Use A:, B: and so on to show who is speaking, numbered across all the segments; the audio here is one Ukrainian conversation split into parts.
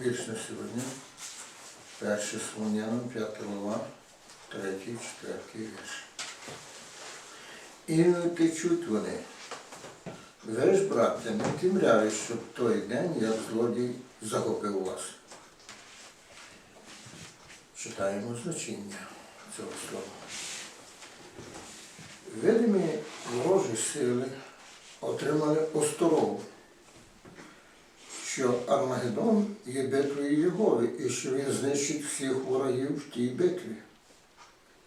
A: На сьогодні. Перше Солонянам, 5 глава, 3, 4 вірш. І не втечуть вони. Ж, браття, не тімряли, щоб той день, як злодій, захопив вас. Читаємо значення цього слова. Видимі ворожі сили отримали осторогу, що Армагеддон є битвою Єгови і що він знищить всіх ворогів в тій битві.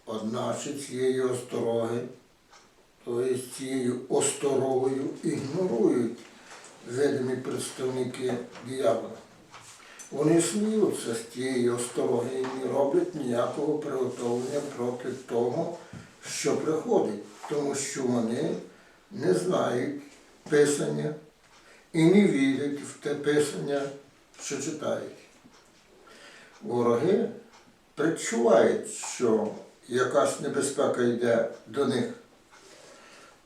A: Одначе цієї остороги, тобто цією осторогою ігнорують видимі представники диявола. Вони сміються з тієї остороги і не роблять ніякого приготовлення проти того, що приходить, тому що вони не знають писання і не вірять в те писання, що читають. Вороги предчувають, що якась небезпека йде до них,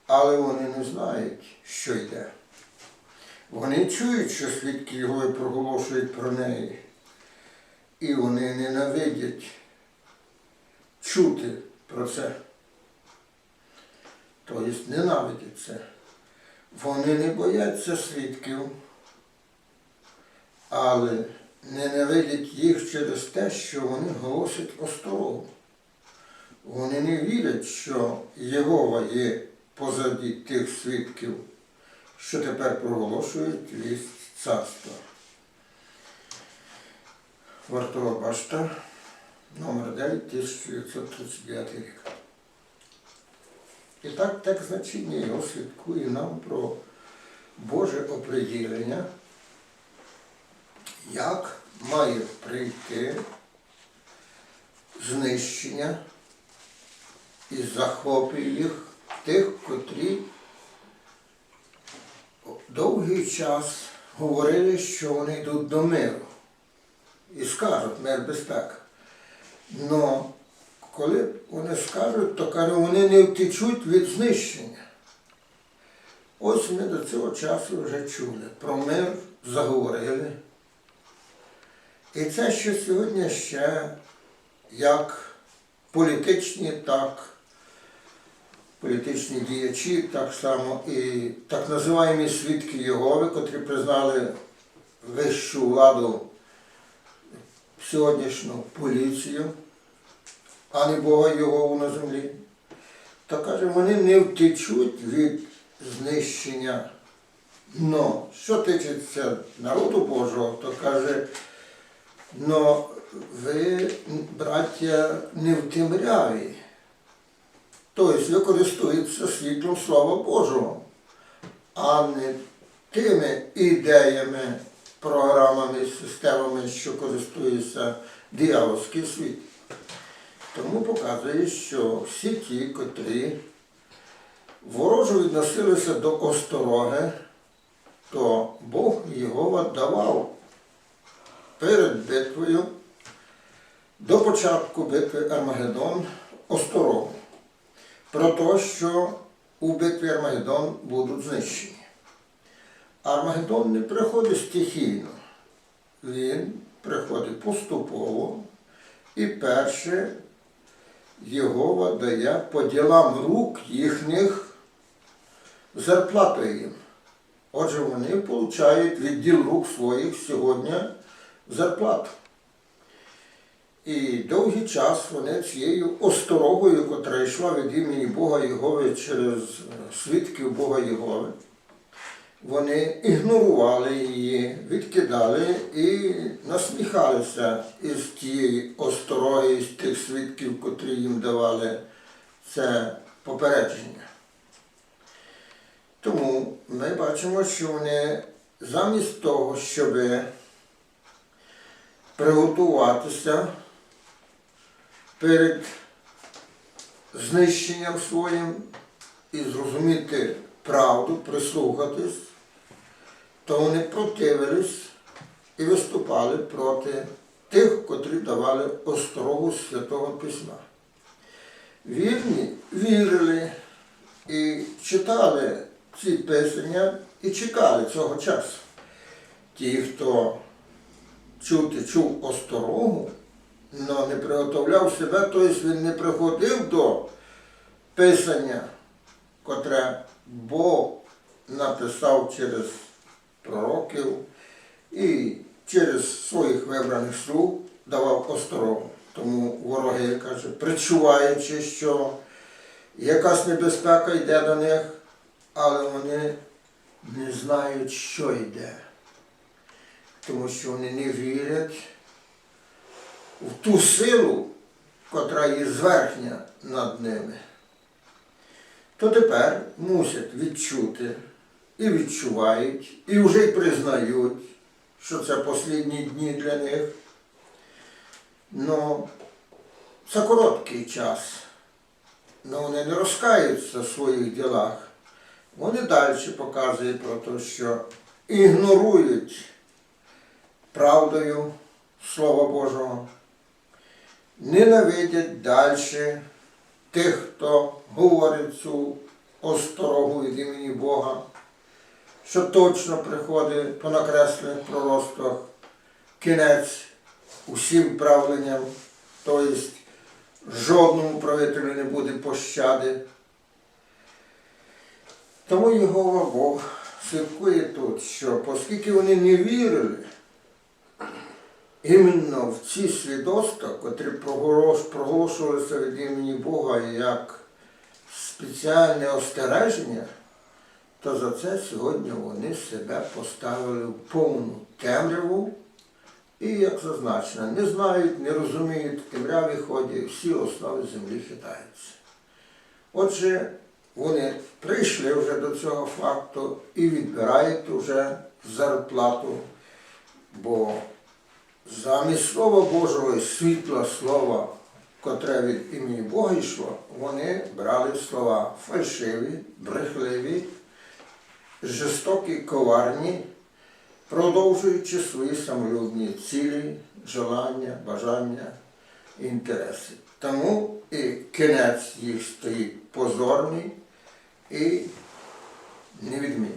A: але вони не знають, що йде. Вони чують, що свідки його проголошують про неї, і вони ненавидять чути про це. Тобто ненавидять це. Вони не бояться свідків, але ненавидять їх через те, що вони голосять осторогу. Вони не вірять, що Єгова є позаді тих свідків, що тепер проголошують вість царства. Вартова башта, номер 9, 1939 рік. І так текст значення його свідкує нам про Боже оприділення, як має прийти знищення і захоплює їх тих, котрі довгий час говорили, що вони йдуть до миру. І скажуть мир безпека. Коли вони скажуть, то каже, вони не втечуть від знищення. Ось ми до цього часу вже чули. Про мир заговорили. І це ще сьогодні ще як політичні, так політичні діячі, так само і так називаємо свідки Єгови, котрі признали вищу владу сьогоднішню поліцію, а не Бога Єгову на землі. То каже, вони не втечуть від знищення. Но що тичиться народу Божого, то каже, но ви, браття, не в. Тобто ви світлом Слова Божого, а не тими ідеями, програмами, системами, що користується диявольський світ. Тому показує, що всі ті, котрі ворожо відносилися до остороги, то Бог Єгова давав перед битвою до початку битви Армагеддон осторогу про те, що у битві Армагеддон будуть знищені. Армагеддон не приходить стихійно, він приходить поступово і перше Єгова дає по ділам рук їхніх зарплату їм. Отже, вони отримують від діл рук своїх сьогодні зарплату. І довгий час вони цією осторогою, котра йшла від імені Бога Єгови через свідків Бога Єгови, вони ігнорували її, відкидали і насміхалися із тієї остороги, з тих свідків, котрі їм давали це попередження. Тому ми бачимо, що вони замість того, щоб приготуватися перед знищенням своїм і зрозуміти правду, прислухатись, то вони противились і виступали проти тих, котрі давали острогу Святого Письма. Вірні вірили і читали ці писання і чекали цього часу. Ті, хто чути, чув осторогу, але не приготовляв себе, тобто він не приходив до писання, котре Бог написав через пророків і через своїх вибраних слуг давав осторогу. Тому вороги, каже, причуваючи, що якась небезпека йде до них, але вони не знають, що йде. Тому що вони не вірять в ту силу, котра є зверхня над ними. То тепер мусять відчути і відчувають, і вже й признають, що це останні дні для них. Ну, це короткий час. Ну, вони не розкаються в своїх ділах. Вони далі показують про те, що ігнорують правдою Слова Божого, ненавидять далі тих, хто говорить цю осторогу від імені Бога, що точно приходить по накреслених пророцтвах кінець усім правленням, тобто жодному правителю не буде пощади. Тому Єгова Бог слідкує тут, що оскільки вони не вірили іменно в ці свідоцтва, котрі проголошувалися від імені Бога як спеціальне остереження, то за це сьогодні вони себе поставили в повну темряву. І, як зазначено, не знають, не розуміють, в темряві ходять, всі основи землі хитаються. Отже, вони прийшли вже до цього факту і відбирають вже зарплату, бо замість Слова Божого і світла слова, котре від імені Бога йшло, вони брали слова фальшиві, брехливі, жорстокі, коварні, продовжуючи свої самолюбні цілі, желання, бажання, інтереси. Тому і кінець їх стоїть позорний і невідмінний.